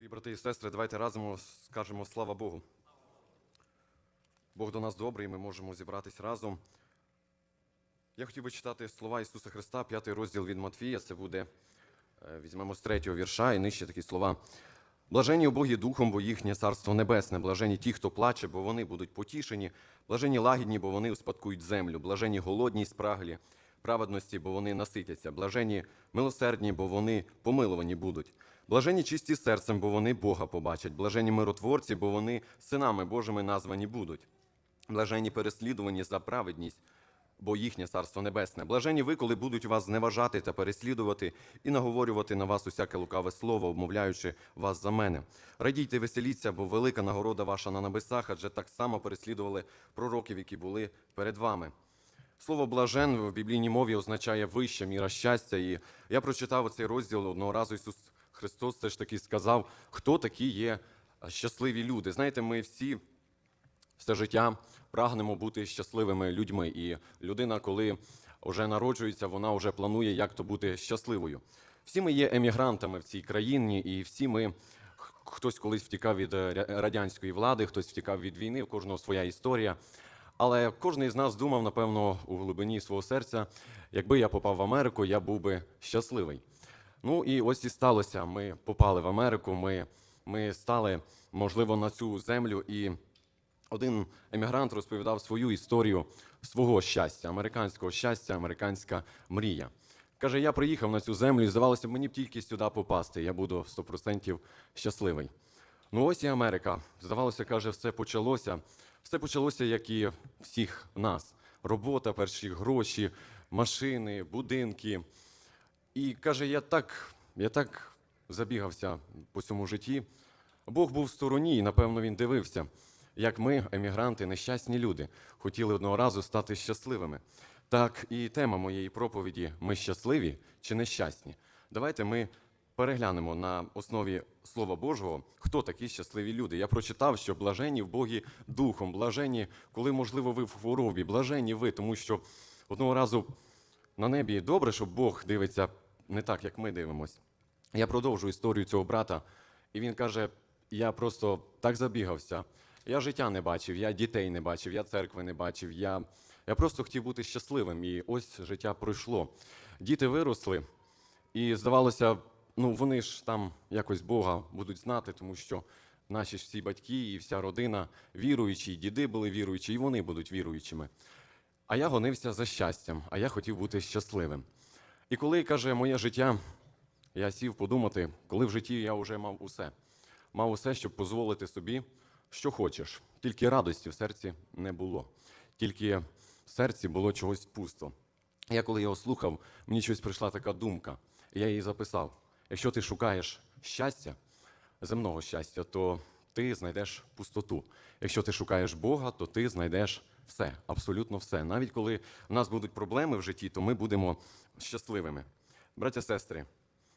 І, брати і сестри, давайте разом скажемо слава Богу. Бог до нас добрий, ми можемо зібратись разом. Я хотів би читати слова Ісуса Христа, п'ятий розділ від Матфія. Це буде, е, візьмемо з третього вірша і нижче такі слова. Блажені убогі духом, бо їхнє царство небесне, блажені ті, хто плаче, бо вони будуть потішені, блажені лагідні, бо вони успадкують землю, блажені голодні й спраглі, праведності, бо вони наситяться, блажені милосердні, бо вони помилувані будуть. Блажені чисті серцем, бо вони Бога побачать, блажені миротворці, бо вони синами Божими названі будуть. Блажені переслідувані за праведність, бо їхнє царство небесне. Блажені ви, коли будуть вас зневажати та переслідувати і наговорювати на вас усяке лукаве слово, обмовляючи вас за мене. Радійте, веселіться, бо велика нагорода ваша на небесах, адже так само переслідували пророків, які були перед вами. Слово блажен в біблійній мові означає вища міра щастя. І я прочитав цей розділ одного разу. Ісус Христос все ж таки сказав, хто такі є щасливі люди. Знаєте, ми всі все життя прагнемо бути щасливими людьми. І людина, коли вже народжується, вона вже планує, як то бути щасливою. Всі ми є емігрантами в цій країні, і всі ми. Хтось колись втікав від е, радянської влади, хтось втікав від війни, у кожного своя історія. Але кожен із нас думав, напевно, у глибині свого серця, якби я попав в Америку, я був би щасливий. Ну і ось і сталося. Ми попали в Америку, ми, ми стали, можливо, на цю землю. І один емігрант розповідав свою історію свого щастя, американського щастя, американська мрія. Каже, я приїхав на цю землю, і здавалося б, мені б тільки сюди попасти, я буду 100% щасливий. Ну ось і Америка. Здавалося, каже, все почалося. Все почалося, як і всіх нас. Робота, перші гроші, машини, будинки. І каже, я так, я так забігався по цьому житті. Бог був в стороні, і напевно він дивився, як ми, емігранти, нещасні люди, хотіли одного разу стати щасливими. Так і тема моєї проповіді Ми щасливі чи нещасні. Давайте ми переглянемо на основі Слова Божого, хто такі щасливі люди. Я прочитав, що блажені в Богі духом, блажені, коли, можливо, ви в хворобі, блажені ви, тому що одного разу на небі добре, що Бог дивиться не так, як ми дивимось. Я продовжу історію цього брата, і він каже: я просто так забігався. Я життя не бачив, я дітей не бачив, я церкви не бачив. Я, я просто хотів бути щасливим. І ось життя пройшло. Діти виросли, і здавалося, ну вони ж там якось Бога будуть знати, тому що наші ж всі батьки і вся родина віруючі, і діди були віруючі, і вони будуть віруючими. А я гонився за щастям, а я хотів бути щасливим. І коли каже моє життя, я сів подумати, коли в житті я вже мав усе. Мав усе, щоб дозволити собі, що хочеш. Тільки радості в серці не було. Тільки в серці було чогось пусто. Я коли його слухав, мені щось прийшла така думка. Я її записав: якщо ти шукаєш щастя, земного щастя, то ти знайдеш пустоту. Якщо ти шукаєш Бога, то ти знайдеш все, абсолютно все. Навіть коли в нас будуть проблеми в житті, то ми будемо щасливими. Браття, сестри,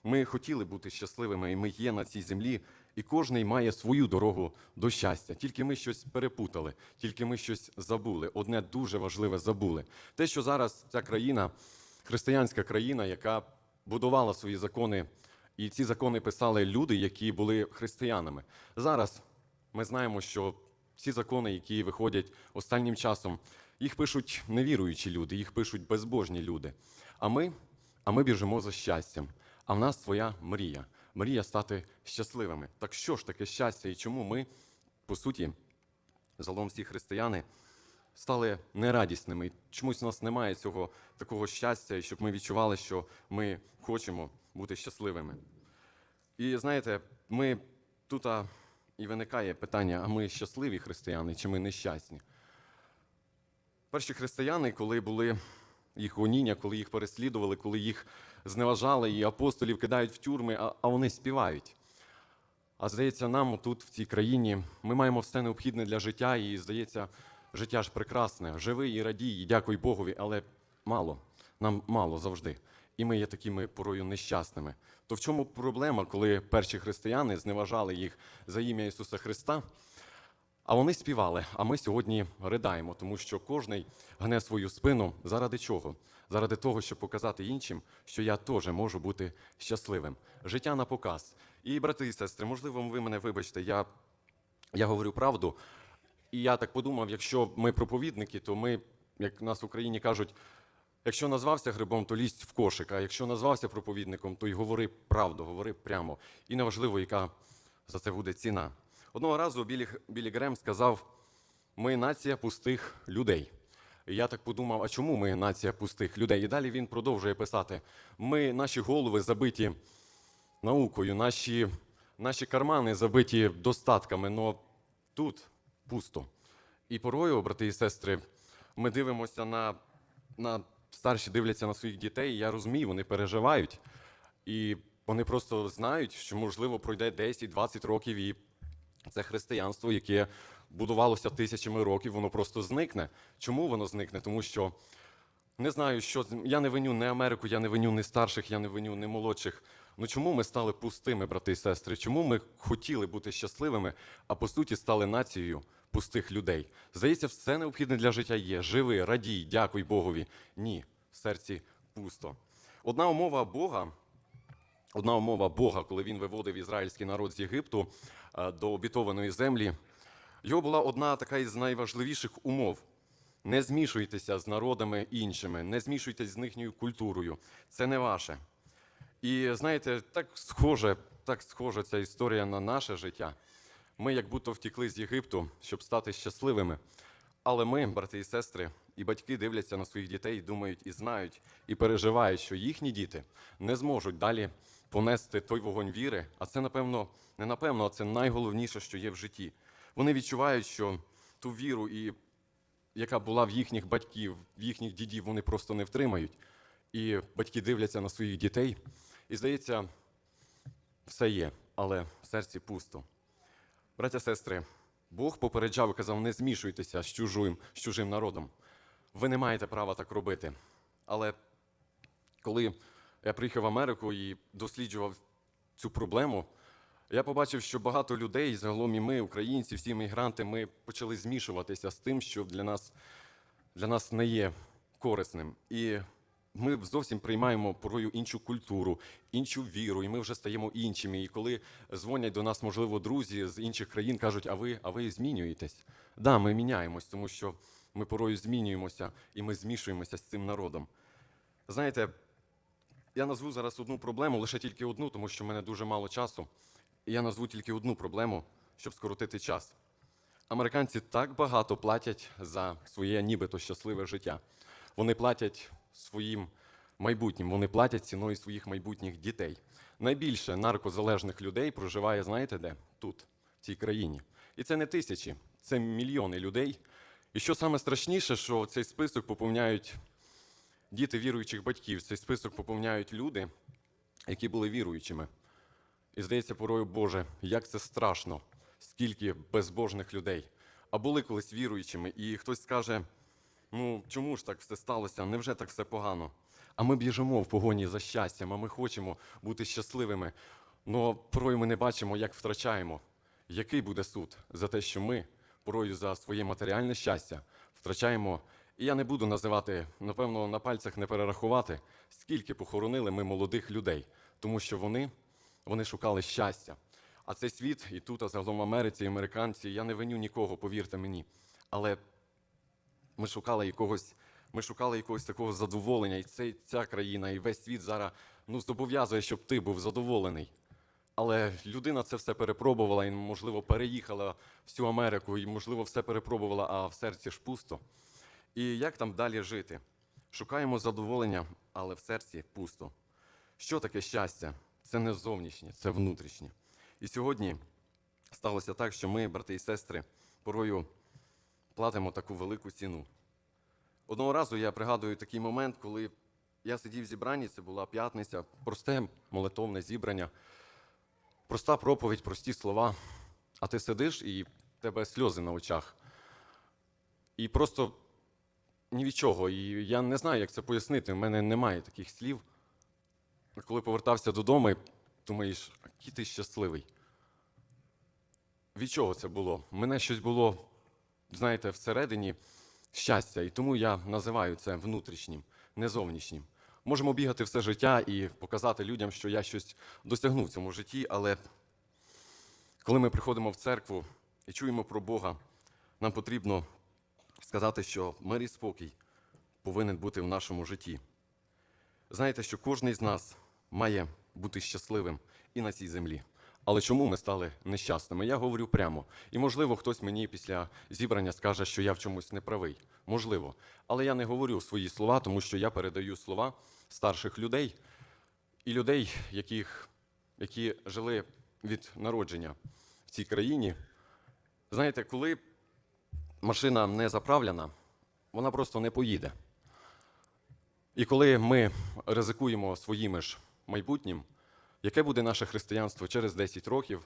ми хотіли бути щасливими, і ми є на цій землі, і кожен має свою дорогу до щастя. Тільки ми щось перепутали, тільки ми щось забули. Одне дуже важливе забули. Те, що зараз ця країна, християнська країна, яка будувала свої закони, і ці закони писали люди, які були християнами. Зараз ми знаємо, що ці закони, які виходять останнім часом, їх пишуть невіруючі люди, їх пишуть безбожні люди. А ми, а ми біжимо за щастям. А в нас своя мрія. Мрія стати щасливими. Так що ж таке щастя і чому ми, по суті, загалом всі християни, стали нерадісними? Чомусь у нас немає цього такого щастя, щоб ми відчували, що ми хочемо бути щасливими. І знаєте, ми тут і виникає питання: а ми щасливі християни чи ми нещасні? Перші християни, коли були їх гоніння, коли їх переслідували, коли їх зневажали, і апостолів кидають в тюрми, а, а вони співають. А здається, нам тут, в цій країні, ми маємо все необхідне для життя, і здається, життя ж прекрасне, живий і радій, і дякуй Богові, але мало. Нам мало завжди. І ми є такими порою нещасними. То в чому проблема, коли перші християни зневажали їх за ім'я Ісуса Христа? А вони співали, а ми сьогодні ридаємо, тому що кожний гне свою спину заради чого? Заради того, щоб показати іншим, що я теж можу бути щасливим. Життя на показ. І, брати і сестри, можливо, ви мене вибачте, я, я говорю правду. І я так подумав, якщо ми проповідники, то ми, як нас в Україні кажуть, якщо назвався грибом, то лізь в кошик, а якщо назвався проповідником, то й говори правду, говори прямо. І неважливо, яка за це буде ціна. Одного разу Білі, Білі Грем сказав: ми нація пустих людей. І я так подумав, а чому ми нація пустих людей? І далі він продовжує писати: ми, наші голови забиті наукою, наші, наші кармани забиті достатками, але тут пусто. І порою, брати і сестри, ми дивимося на, на старші дивляться на своїх дітей, і я розумію, вони переживають. І вони просто знають, що, можливо, пройде 10-20 років, і це християнство, яке будувалося тисячами років, воно просто зникне. Чому воно зникне? Тому що не знаю, що я не виню не Америку, я не виню не старших, я не виню не молодших. Ну чому ми стали пустими, брати і сестри? Чому ми хотіли бути щасливими, а по суті стали нацією пустих людей? Здається, все необхідне для життя є. Живи, радій, дякуй Богові. Ні, в серці пусто. Одна умова Бога. Одна умова Бога, коли він виводив ізраїльський народ з Єгипту е, до обітованої землі, його була одна така із найважливіших умов. Не змішуйтеся з народами іншими, не змішуйтесь з їхньою культурою. Це не ваше. І знаєте, так схоже, так схожа ця історія на наше життя. Ми як будто втекли з Єгипту, щоб стати щасливими. Але ми, брати і сестри, і батьки дивляться на своїх дітей, думають і знають, і переживають, що їхні діти не зможуть далі понести той вогонь віри. А це, напевно, не напевно, а це найголовніше, що є в житті. Вони відчувають, що ту віру, і, яка була в їхніх батьків, в їхніх дідів, вони просто не втримають. І батьки дивляться на своїх дітей, і здається, все є, але в серці пусто. Браття, сестри, Бог попереджав і казав, не змішуйтеся з чужим, з чужим народом. Ви не маєте права так робити. Але коли я приїхав в Америку і досліджував цю проблему, я побачив, що багато людей, загалом і ми, українці, всі мігранти, ми почали змішуватися з тим, що для нас, для нас не є корисним. І ми зовсім приймаємо порою іншу культуру, іншу віру, і ми вже стаємо іншими. І коли дзвонять до нас, можливо, друзі з інших країн, кажуть, а ви, а ви змінюєтесь? Да, ми міняємось, тому що ми порою змінюємося і ми змішуємося з цим народом. Знаєте, я назву зараз одну проблему, лише тільки одну, тому що в мене дуже мало часу. Я назву тільки одну проблему, щоб скоротити час. Американці так багато платять за своє нібито щасливе життя. Вони платять своїм майбутнім, вони платять ціною своїх майбутніх дітей. Найбільше наркозалежних людей проживає, знаєте де? Тут, в цій країні. І це не тисячі, це мільйони людей. І що саме страшніше, що цей список поповняють діти віруючих батьків, цей список поповняють люди, які були віруючими. І здається, порою, Боже, як це страшно, скільки безбожних людей. А були колись віруючими, і хтось скаже: ну чому ж так все сталося? Невже так все погано? А ми біжимо в погоні за щастям, а ми хочемо бути щасливими. Но порою ми не бачимо, як втрачаємо. Який буде суд за те, що ми порою за своє матеріальне щастя втрачаємо. І я не буду називати, напевно, на пальцях не перерахувати, скільки похоронили ми молодих людей, тому що вони, вони шукали щастя. А цей світ, і тут, а загалом в Америці, і американці, я не виню нікого, повірте мені. Але ми шукали якогось, ми шукали якогось такого задоволення, і цей, ця країна, і весь світ зараз ну, зобов'язує, щоб ти був задоволений. Але людина це все перепробувала і, можливо, переїхала всю Америку, і, можливо, все перепробувала, а в серці ж пусто. І як там далі жити? Шукаємо задоволення, але в серці пусто. Що таке щастя? Це не зовнішнє, це внутрішнє. І сьогодні сталося так, що ми, брати і сестри, порою платимо таку велику ціну. Одного разу я пригадую такий момент, коли я сидів в зібранні, це була п'ятниця, просте молитовне зібрання, проста проповідь, прості слова. А ти сидиш і в тебе сльози на очах. І просто ні від чого. І я не знаю, як це пояснити. У мене немає таких слів. Коли повертався додому, думаєш, який ти щасливий. Від чого це було? Мене щось було, знаєте, всередині щастя. І тому я називаю це внутрішнім, не зовнішнім. Можемо бігати все життя і показати людям, що я щось досягнув в цьому житті, але коли ми приходимо в церкву і чуємо про Бога, нам потрібно сказати, що мир і спокій повинен бути в нашому житті. Знаєте, що кожен з нас має бути щасливим і на цій землі. Але чому ми стали нещасними? Я говорю прямо. І можливо, хтось мені після зібрання скаже, що я в чомусь не правий. Можливо. Але я не говорю свої слова, тому що я передаю слова старших людей і людей, яких, які жили від народження в цій країні. Знаєте, коли машина не заправлена, вона просто не поїде. І коли ми ризикуємо своїм ж майбутнім, яке буде наше християнство через 10 років?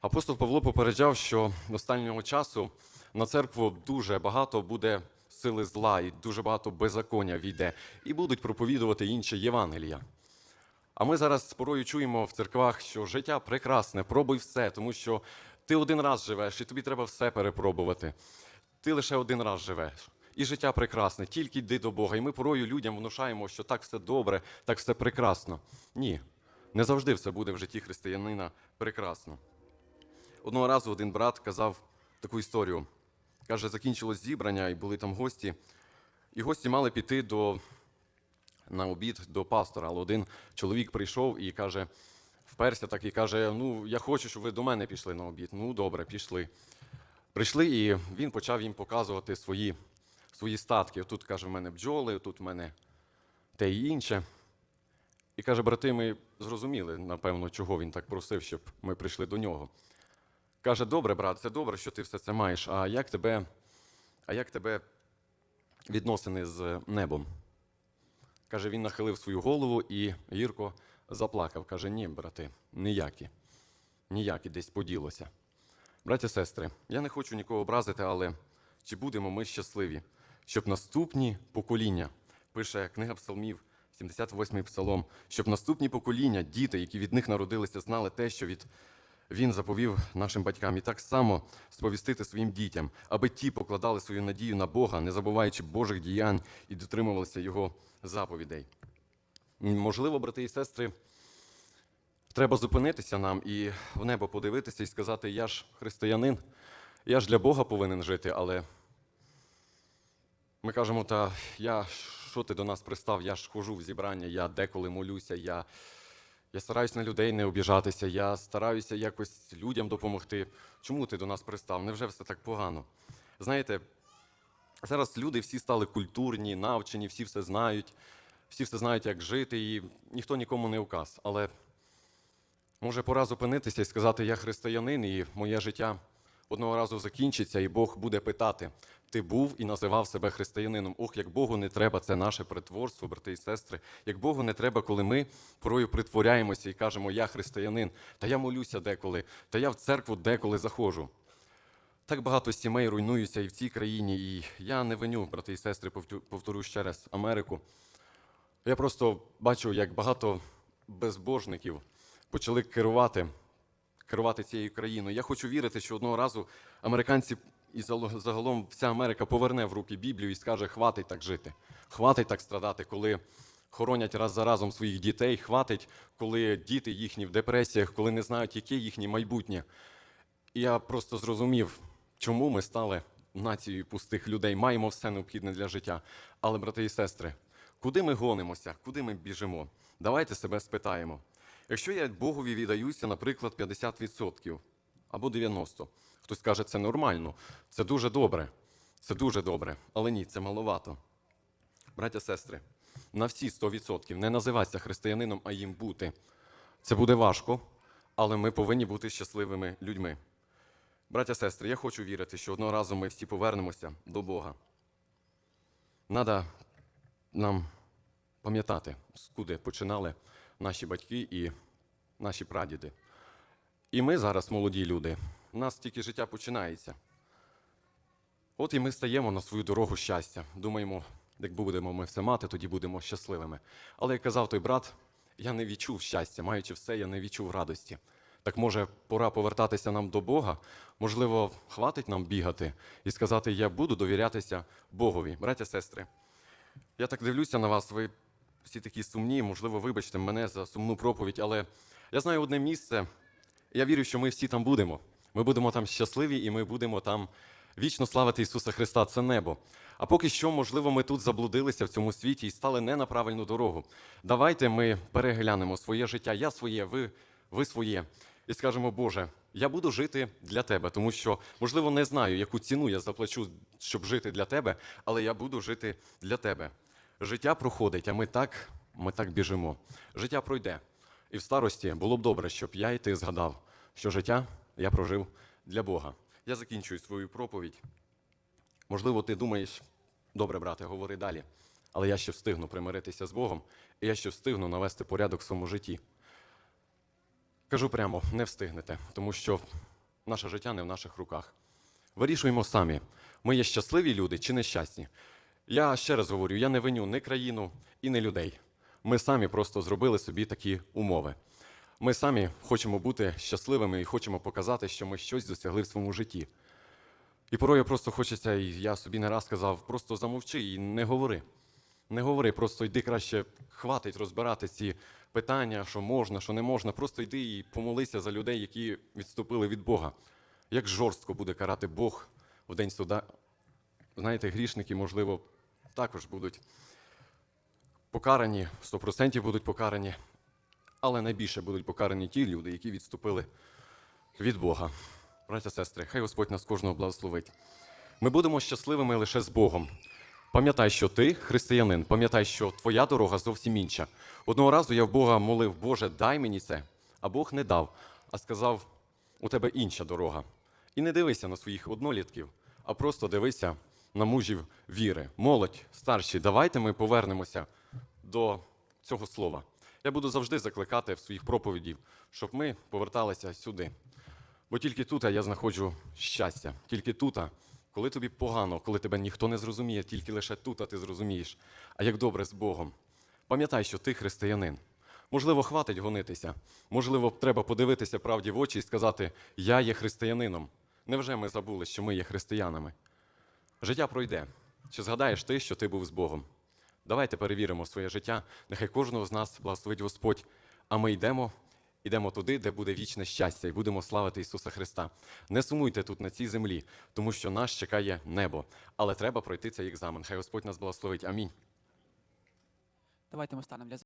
Апостол Павло попереджав, що останнього часу на церкву дуже багато буде сили зла і дуже багато беззаконня війде, і будуть проповідувати інші Євангелія. А ми зараз порою чуємо в церквах, що життя прекрасне, пробуй все, тому що ти один раз живеш, і тобі треба все перепробувати. Ти лише один раз живеш. І життя прекрасне, тільки йди до Бога. І ми порою людям внушаємо, що так все добре, так все прекрасно. Ні, не завжди все буде в житті християнина прекрасно. Одного разу один брат казав таку історію. Каже, закінчилось зібрання, і були там гості. І гості мали піти до, на обід до пастора. Але один чоловік прийшов і каже, вперся так і каже: Ну, я хочу, щоб ви до мене пішли на обід. Ну, добре, пішли. Прийшли, і він почав їм показувати свої, свої статки. Тут, каже, в мене бджоли, тут в мене те і інше. І каже, брати, ми зрозуміли, напевно, чого він так просив, щоб ми прийшли до нього. Каже, добре, брат, це добре, що ти все це маєш. А як тебе, а як тебе відносини з небом? Каже, він нахилив свою голову і гірко заплакав. Каже, ні, брати, ніякі. Ніякі десь поділося. Браті сестри, я не хочу нікого образити, але чи будемо ми щасливі, щоб наступні покоління, пише книга псалмів, 78-й псалом, щоб наступні покоління, діти, які від них народилися, знали те, що від він заповів нашим батькам, і так само сповістити своїм дітям, аби ті покладали свою надію на Бога, не забуваючи Божих діянь і дотримувалися Його заповідей. Можливо, брати і сестри, треба зупинитися нам і в небо подивитися і сказати: Я ж християнин, я ж для Бога повинен жити, але ми кажемо, та я що ти до нас пристав? Я ж хожу в зібрання, я деколи молюся, я. Я стараюсь на людей не обіжатися, я стараюся якось людям допомогти. Чому ти до нас пристав? Невже все так погано? Знаєте, зараз люди всі стали культурні, навчені, всі все знають, всі все знають, як жити, і ніхто нікому не указ. Але може пора зупинитися і сказати, я християнин, і моє життя одного разу закінчиться, і Бог буде питати: ти був і називав себе християнином. Ох, як Богу не треба, це наше притворство, брати і сестри. Як Богу не треба, коли ми порою притворяємося і кажемо, я християнин, та я молюся деколи, та я в церкву деколи заходжу. Так багато сімей руйнуються і в цій країні, і я не виню, брати і сестри, повторю ще раз, Америку. Я просто бачу, як багато безбожників почали керувати керувати цією країною. Я хочу вірити, що одного разу американці і загалом вся Америка поверне в руки Біблію і скаже: хватить так жити, хватить так страдати, коли хоронять раз за разом своїх дітей, хватить, коли діти їхні в депресіях, коли не знають, яке їхнє майбутнє. І я просто зрозумів, чому ми стали нацією пустих людей, маємо все необхідне для життя. Але, брати і сестри, куди ми гонимося, куди ми біжимо? Давайте себе спитаємо. Якщо я Богові віддаюся, наприклад, 50% або 90%, хтось каже, це нормально, це дуже добре, це дуже добре, але ні, це маловато. Браття, сестри, на всі 100% не називатися християнином, а їм бути. Це буде важко, але ми повинні бути щасливими людьми. Браття, сестри, я хочу вірити, що одного разу ми всі повернемося до Бога. Надо нам пам'ятати, скуди починали наші батьки і наші прадіди. І ми зараз молоді люди. У нас тільки життя починається. От і ми стаємо на свою дорогу щастя. Думаємо, як будемо ми все мати, тоді будемо щасливими. Але як казав той брат, я не відчув щастя, маючи все, я не відчув радості. Так може, пора повертатися нам до Бога? Можливо, хватить нам бігати і сказати, я буду довірятися Богові. Браття, сестри, Я так дивлюся на вас, ви всі такі сумні, можливо, вибачте мене за сумну проповідь, але я знаю одне місце, і я вірю, що ми всі там будемо. Ми будемо там щасливі і ми будемо там вічно славити Ісуса Христа. Це небо. А поки що, можливо, ми тут заблудилися в цьому світі і стали не на правильну дорогу. Давайте ми переглянемо своє життя. Я своє, ви, ви своє. І скажемо, Боже, я буду жити для тебе, тому що, можливо, не знаю, яку ціну я заплачу, щоб жити для тебе, але я буду жити для тебе. Життя проходить, а ми так, ми так біжимо. Життя пройде. І в старості було б добре, щоб я і ти згадав, що життя я прожив для Бога. Я закінчую свою проповідь. Можливо, ти думаєш, добре, брате, говори далі. Але я ще встигну примиритися з Богом, і я ще встигну навести порядок в своєму житті. Кажу прямо, не встигнете, тому що наше життя не в наших руках. Вирішуємо самі, ми є щасливі люди чи нещасні. Я ще раз говорю, я не виню ні країну і не людей. Ми самі просто зробили собі такі умови. Ми самі хочемо бути щасливими і хочемо показати, що ми щось досягли в своєму житті. І порою просто хочеться, і я собі не раз казав, просто замовчи і не говори. Не говори, просто йди краще, хватить розбирати ці питання, що можна, що не можна. Просто йди і помолися за людей, які відступили від Бога. Як жорстко буде карати Бог в день суда. Знаєте, грішники, можливо, також будуть покарані, 100% будуть покарані, але найбільше будуть покарані ті люди, які відступили від Бога. Браття, сестри, хай Господь нас кожного благословить. Ми будемо щасливими лише з Богом. Пам'ятай, що ти християнин, пам'ятай, що твоя дорога зовсім інша. Одного разу я в Бога молив, Боже, дай мені це, а Бог не дав, а сказав, у тебе інша дорога. І не дивися на своїх однолітків, а просто дивися на мужів віри. Молодь, старші, давайте ми повернемося до цього слова. Я буду завжди закликати в своїх проповідів, щоб ми поверталися сюди. Бо тільки тут я знаходжу щастя, тільки тут, коли тобі погано, коли тебе ніхто не зрозуміє, тільки лише тут ти зрозумієш, а як добре з Богом. Пам'ятай, що ти християнин. Можливо, хватить гонитися. Можливо, треба подивитися правді в очі і сказати: Я є християнином. Невже ми забули, що ми є християнами? Життя пройде. Чи згадаєш ти, що ти був з Богом? Давайте перевіримо своє життя. Нехай кожного з нас благословить Господь. А ми йдемо, йдемо туди, де буде вічне щастя, і будемо славити Ісуса Христа. Не сумуйте тут на цій землі, тому що нас чекає небо. Але треба пройти цей екзамен. Хай Господь нас благословить. Амінь. Давайте ми станемо для